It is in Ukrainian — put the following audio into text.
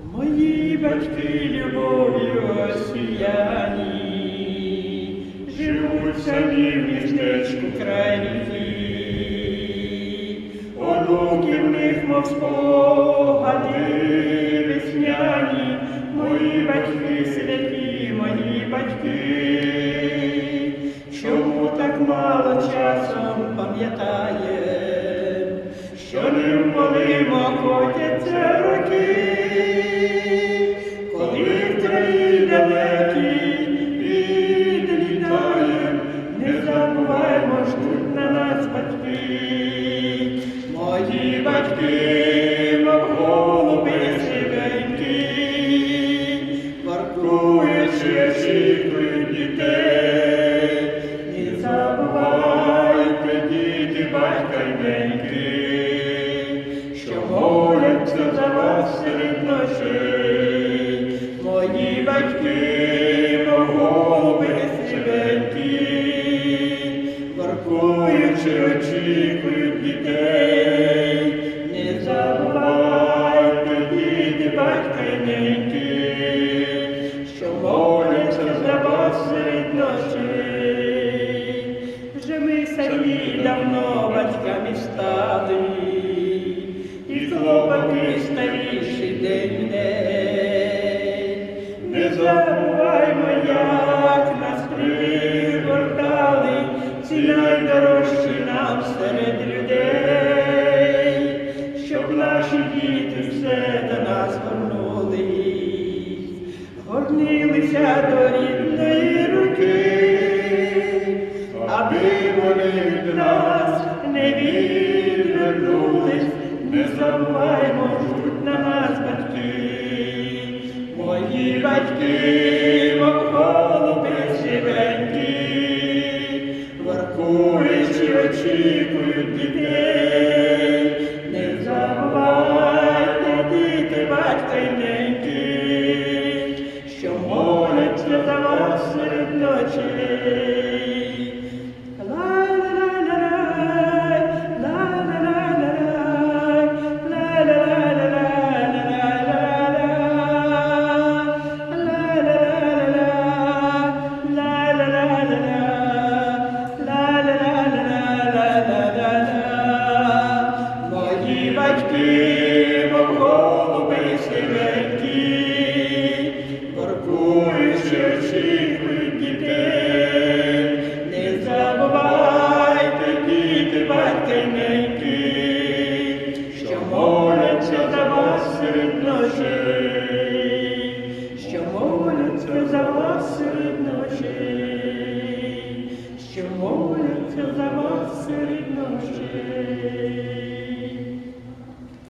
Мої батьки любов'ю осіяні, живуть самі в містечку край ріки. Онуки в них, мов спогади весняні, мої батьки святі, мої батьки. Чому так мало часом пам'ятає, мов голуби сивенькі, вартуючи, дітей, не забувайте, діти, батька й неньки, що моляться за вас серед мої батьки, голуби сивенькі, воркуючи, очікують дітей, за серед ночей. Вже ми самі давно батьками стали, і хлопоти старіші день. Не забуваймо, як нас пригортали, ці найдорожчі нам серед людей, щоб наші діти все до нас вернулись, горнилися до не забуваймо на нас батьки, мої батьки, мов голуби сивенькі, воркуючи, очікують дітей, не забувайте, діти, й що моляться за вас ночей. моляться за вас серед ночей.